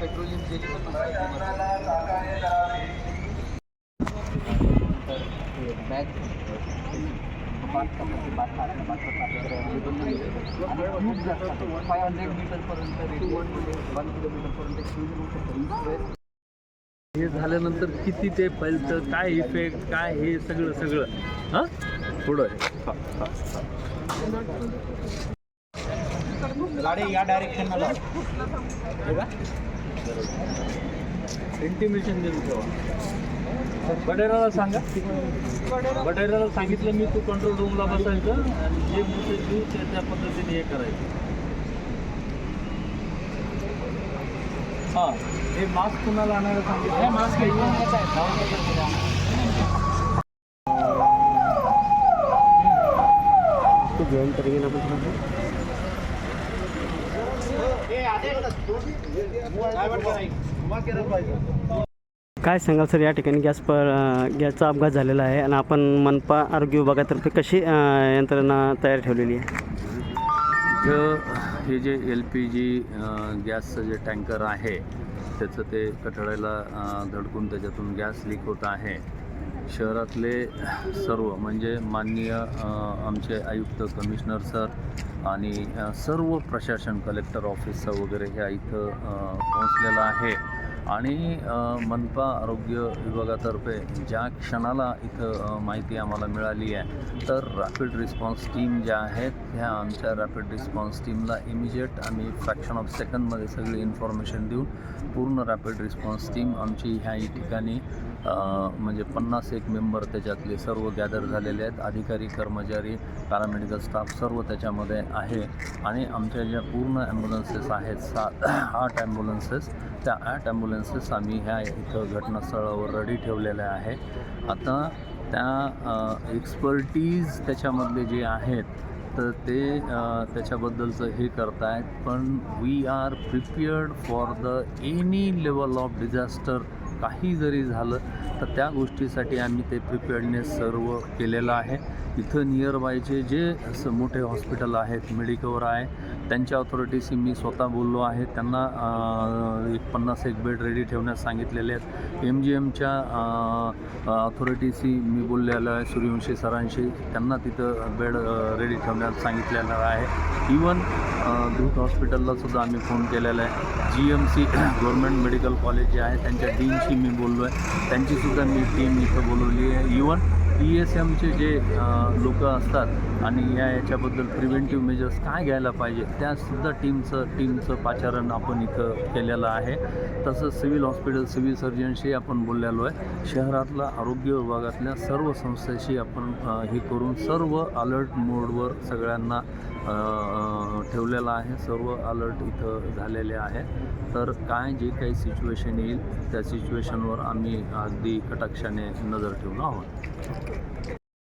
Petroleum गेली पण bag five hundred मीटरपर्यंत वन किलोमीटरपर्यंत हे झाल्यानंतर किती ते पलतं काय इफेक्ट काय हे सगळं सगळं. हां? पुढं. गाडी या डायरेक्शनला इंटिमेशन देऊन ठेवा बडेराला सांगा. बडेराला सांगितलं मी तू कंट्रोल रूमला बसायचं आणि जे मेसेज देऊ ते त्या पद्धतीने हे करायचं. हां हे मास्क कुणाला आणायला सांगितलं. मास्क तो जॉईन करेंगे ना कुछ? काय सांगाल सर या ठिकाणी गॅस प गॅसचा अपघात झालेला आहे आणि आपण मनपा आरोग्य विभागातर्फे कशी यंत्रणा तयार ठेवलेली आहे? हे जे एल पी जी गॅसचं जे टँकर आहे त्याचं ते कठड्याला धडकून त्याच्यातून गॅस लीक होत आहे. शहरातले सर्व म्हणजे माननीय आमचे आयुक्त कमिशनर सर आणि सर्व प्रशासन कलेक्टर ऑफिसचं वगैरे ह्या इथं पोहोचलेलं आहे. आणि मनपा आरोग्य विभागातर्फे ज्या क्षणाला इथं माहिती आम्हाला मिळाली आहे तर रॅपिड रिस्पॉन्स टीम ज्या आहेत ह्या आमच्या रॅपिड रिस्पॉन्स टीमला इमिजिएट आम्ही फ्रॅक्शन ऑफ सेकंडमध्ये सगळी इन्फॉर्मेशन देऊन पूर्ण रॅपिड रिस्पॉन्स टीम आमची ह्याही ठिकाणी म्हणजे पन्नास एक मेंबर त्याच्यातले सर्व गॅदर झालेले आहेत. अधिकारी कर्मचारी पॅरामेडिकल स्टाफ सर्व त्याच्यामध्ये आहे. आणि आमच्या ज्या पूर्ण ॲम्ब्युलन्सेस आहेत सात आठ ॲम्ब्युलन्सेस त्या आठ ॲम्ब्युलन्स ॲम्ब्युलन्सेस आम्ही ह्या इथं घटनास्थळावर रेडी ठेवलेल्या आहे आता त्या एक्सपर्टीज त्याच्यामधले जे आहेत तर ते त्याच्याबद्दलचं हे करतायत. पण we are prepared for the any level of disaster काही जरी झालं तर त्या गोष्टीसाठी आम्ही ते प्रिपेअर्डनेस सर्व केलेलं आहे. इथं नियर बायचे जे असं मोठे हॉस्पिटल आहेत मेडिकवर आहे त्यांच्या ऑथॉरिटीशी मी स्वतः बोललो आहे. त्यांना पन्नास एक बेड रेडी ठेवण्यास सांगितलेले आहेत. एम जी एमच्या ऑथॉरिटीशी मी बोललेलो आहे सूर्यवंशी सरांशी. त्यांना तिथं बेड रेडी ठेवण्यास सांगितलेलं आहे. इवन ग्रुप हॉस्पिटलला सुद्धा आम्ही फोन केलेला आहे. G M C government medical college जे आहे त्यांच्या डीनशी मी बोललो आहे त्यांचीसुद्धा मी टीम इथं बोलवली आहे. इवन ई एस एमचे जे लोक असतात आणि या याच्याबद्दल प्रिव्हेंटिव्ह मेजर्स काय घ्यायला पाहिजे त्यासुद्धा टीमचं टीमचं पाचारण आपण इथं केलेलं आहे. तसंच सिव्हिल हॉस्पिटल सिव्हिल सर्जनशी आपण बोललेलो आहे. शहरातला आरोग्य विभागातल्या सर्व संस्थेशी आपण हे करून सर्व अलर्ट मोडवर सगळ्यांना ठेवलेला आहे. सर्व अलर्ट इथं झालेले आहे. तर काय जे काही सिच्युएशन येईल त्या सिच्युएशनवर आम्ही अगदी कटाक्षाने नजर ठेवून आहोत.